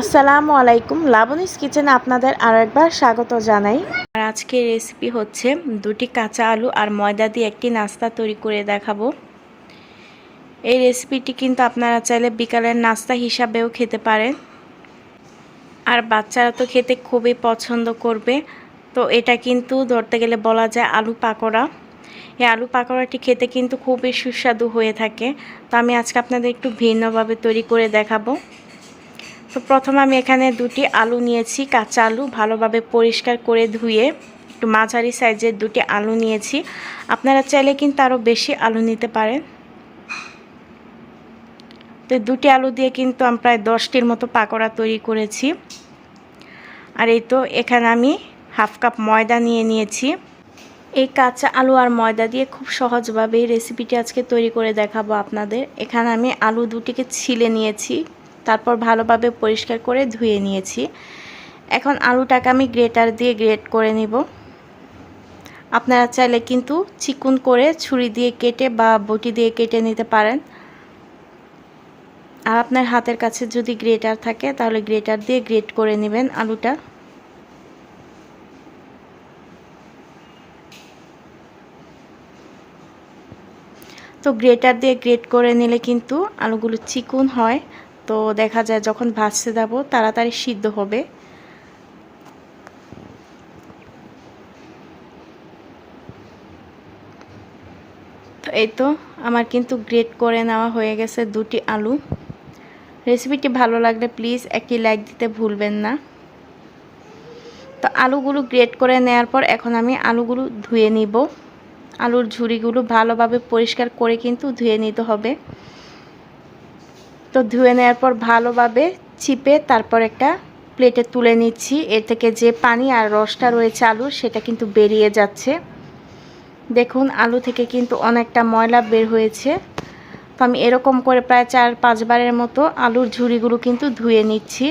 আসসালামু আলাইকুম। লাবণীস কিচেনে আপনাদের আরও একবার স্বাগত জানাই। আর আজকের রেসিপি হচ্ছে দুটি কাঁচা আলু আর ময়দা দিয়ে একটি নাস্তা তৈরি করে দেখাবো। এই রেসিপিটি কিন্তু আপনারা চাইলে বিকালের নাস্তা হিসাবেও খেতে পারেন। আর বাচ্চারা তো খেতে খুবই পছন্দ করবে। তো এটা কিন্তু ধরতে গেলে বলা যায় আলু পাকোড়া। এই আলু পাকোড়াটি খেতে কিন্তু খুবই সুস্বাদু হয়ে থাকে। তো আমি আজকে আপনাদের একটু ভিন্নভাবে তৈরি করে দেখাবো। তো প্রথমে আমি এখানে দুটি আলু নিয়েছি, কাঁচা আলু ভালোভাবে পরিষ্কার করে ধুয়ে একটু মাঝারি সাইজের দুটি আলু নিয়েছি। আপনারা চাইলে কিন্তু আরও বেশি আলু নিতে পারেন। তো দুটি আলু দিয়ে কিন্তু আমি প্রায় দশটির মতো পাকোড়া তৈরি করেছি। আর এই তো এখানে আমি হাফ কাপ ময়দা নিয়ে নিয়েছি। এই কাঁচা আলু আর ময়দা দিয়ে খুব সহজভাবে এই রেসিপিটি আজকে তৈরি করে দেখাবো আপনাদের। এখানে আমি আলু দুটিকে ছিলে নিয়েছি। তারপর ভালোভাবে পরিষ্কার করে ধুয়ে নিয়েছি। এখন আলুটাকে আমি গ্রেটার দিয়ে গ্রেট করে নিব। আপনারা চাইলে কিন্তু চিকুন করে ছুরি দিয়ে কেটে বা বটি দিয়ে কেটে নিতে পারেন। আর আপনার হাতের কাছে যদি গ্রেটার থাকে, তাহলে গ্রেটার দিয়ে গ্রেট করে নেবেন আলুটা। তো গ্রেটার দিয়ে গ্রেট করে নিলে কিন্তু আলুগুলো চিকুন হয়। তো দেখা যায় যখন ভাজতে যাব, তাড়াতাড়ি সিদ্ধ হবে। তো এই তো আমার কিন্তু গ্রেট করে নেওয়া হয়ে গেছে দুটি আলু। রেসিপিটি ভালো লাগলে প্লিজ একটি লাইক দিতে ভুলবেন না। তো আলুগুলো গ্রেট করে নেওয়ার পর এখন আমি আলুগুলো ধুয়ে নিব। আলুর ঝুড়িগুলো ভালোভাবে পরিষ্কার করে কিন্তু ধুয়ে নিতে হবে। তো ধুয়ে নেওয়ার পর ভালোভাবে চিপে তারপর একটা প্লেটে তুলে নিচ্ছি। এর থেকে যে পানি আর রসটা রয়েছে আলুর সেটা কিন্তু বেরিয়ে যাচ্ছে। দেখুন, আলু থেকে কিন্তু অনেকটা ময়লা বের হয়েছে। তো আমি এরকম করে প্রায় চার পাঁচবারের মতো আলুর ঝুড়িগুলো কিন্তু ধুয়ে নিচ্ছি।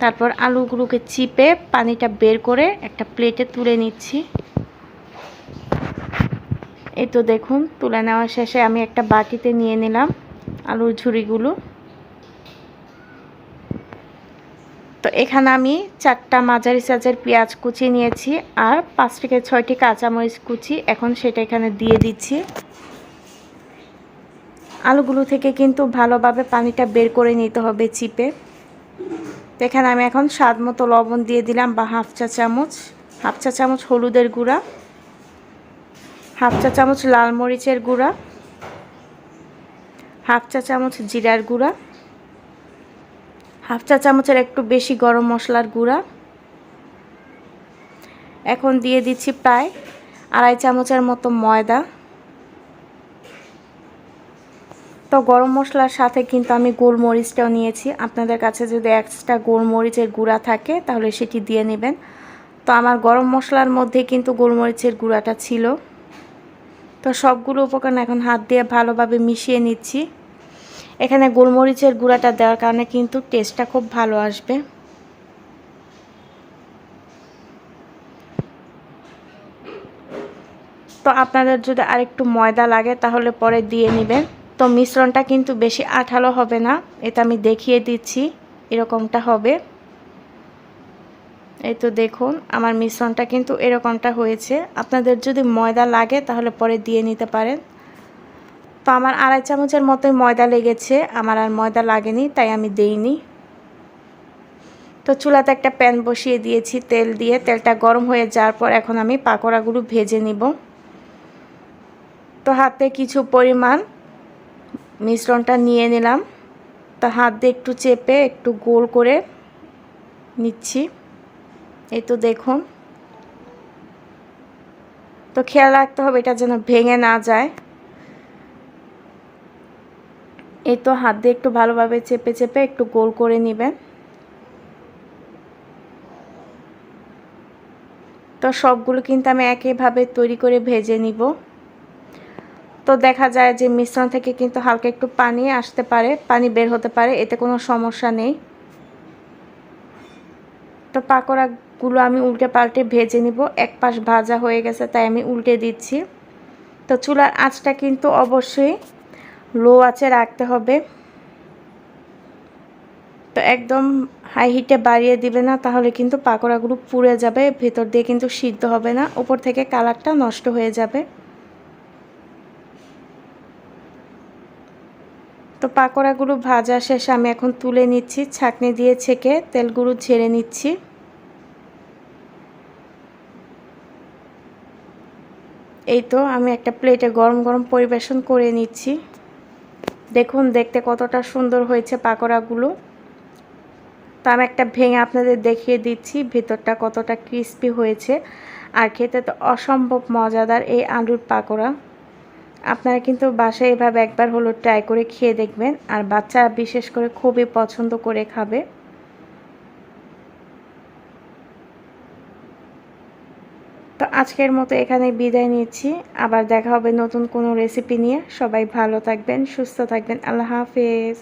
তারপর আলুগুলোকে চিপে পানিটা বের করে একটা প্লেটে তুলে নিচ্ছি। এই তো দেখুন, তুলে নেওয়া শেষে আমি একটা বাটিতে নিয়ে নিলাম। আলুর ঝুড়িগুলো। তো এখানে আমি চারটা মাঝারি সাইজের পেঁয়াজ কুচি নিয়েছি আর পাঁচ থেকে ছয়টি কাঁচামরিচ কুচি এখন সেটা এখানে দিয়ে দিচ্ছি। আলুগুলো থেকে কিন্তু ভালোভাবে পানিটা বের করে নিতে হবে চিপে। তো এখানে আমি এখন স্বাদ মতো লবণ দিয়ে দিলাম বা হাফ চা চামচ। হাফ চা চামচ হলুদের গুঁড়া। হাফ চা চামচ লাল মরিচের গুঁড়া। হাফ চা চামচ জিরার গুঁড়া, হাফ চা চামচের একটু বেশি গরম মশলার গুঁড়া। এখন দিয়ে দিচ্ছি প্রায় আড়াই চামচের মতো ময়দা। তো গরম মশলার সাথে কিন্তু আমি গোলমরিচটাও নিয়েছি। আপনাদের কাছে যদি এক্সট্রা গোলমরিচের গুঁড়া থাকে, তাহলে সেটি দিয়ে নেবেন। তো আমার গরম মশলার মধ্যে কিন্তু গোলমরিচের গুঁড়াটা ছিল। তো সবগুলো উপকরণ এখন হাত দিয়ে ভালোভাবে মিশিয়ে নিচ্ছি। এখানে গোলমরিচের গুঁড়াটা দেওয়ার কারণে কিন্তু টেস্টটা খুব ভালো আসবে। তো আপনাদের যদি আরেকটু ময়দা লাগে তাহলে পরে দিয়ে নেবেন। তো মিশ্রণটা কিন্তু বেশি আঠালো হবে না, এটা আমি দেখিয়ে দিচ্ছি, এরকমটা হবে। এই তো দেখুন, আমার মিশ্রণটা কিন্তু এরকমটা হয়েছে। আপনাদের যদি ময়দা লাগে, তাহলে পরে দিয়ে নিতে পারেন। তো আমার আড়াই চামচের মতোই ময়দা লেগেছে। আমার আর ময়দা লাগেনি, তাই আমি দেইনি। তো চুলাতে একটা প্যান বসিয়ে দিয়েছি তেল দিয়ে। তেলটা গরম হয়ে যাওয়ার পর এখন আমি পাকোড়াগুলো ভেজে নিব। তো হাতে কিছু পরিমাণ মিশ্রণটা নিয়ে নিলাম। তো হাত দিয়ে একটু চেপে একটু গোল করে নিচ্ছি। এই তো দেখুন। তো খেয়াল রাখতে হবে এটা যেন ভেঙে না যায়। এই তো হাত দিয়ে একটু ভালোভাবে চেপে চেপে একটু গোল করে নেবেন। তো সবগুলো কিন্তু আমি একইভাবে তৈরি করে ভেজে নিব। তো দেখা যায় যে মিশ্রণ থেকে কিন্তু হালকা একটু পানি আসতে পারে, পানি বের হতে পারে, এতে কোনো সমস্যা নেই। তো পাকোড়াগুলো আমি উল্টে পাল্টে ভেজে নিব। এক পাশ ভাজা হয়ে গেছে, তাই আমি উল্টে দিচ্ছি। তো চুলার আঁচটা কিন্তু অবশ্যই লো আছে রাখতে হবে। তো একদম হাই হিটে বাড়িয়ে দিবে না, তাহলে কিন্তু পাকোড়াগুলো পুড়ে যাবে, ভেতর দিয়ে কিন্তু সিদ্ধ হবে না উপর থেকে কালারটা নষ্ট হয়ে যাবে। তো পাকোড়াগুলো ভাজা শেষে আমি এখন তুলে নিচ্ছি, ছাঁকনি দিয়ে ছেঁকে তেলগুলো ঝেড়ে নিচ্ছি। এই তো আমি একটা প্লেটে গরম গরম পরিবেশন করে নিচ্ছি। দেখুন, দেখতে কতটা সুন্দর হয়েছে পাকোড়াগুলো। তো আমি একটা ভেঙে আপনাদের দেখিয়ে দিচ্ছি, ভেতরটা কতটা ক্রিস্পি হয়েছে। আর খেতে তো অসম্ভব মজাদার এই আলুর পাকোড়া। আপনারা কিন্তু বাসায় এভাবে একবার হলো ট্রাই করে খেয়ে দেখবেন। আর বাচ্চারা বিশেষ করে খুবই পছন্দ করে খাবে। তো আজকের মতো এখানে বিদায় নিচ্ছি। আবার দেখা হবে নতুন কোনো রেসিপি নিয়ে। সবাই ভালো থাকবেন, সুস্থ থাকবেন। আল্লাহ হাফেজ।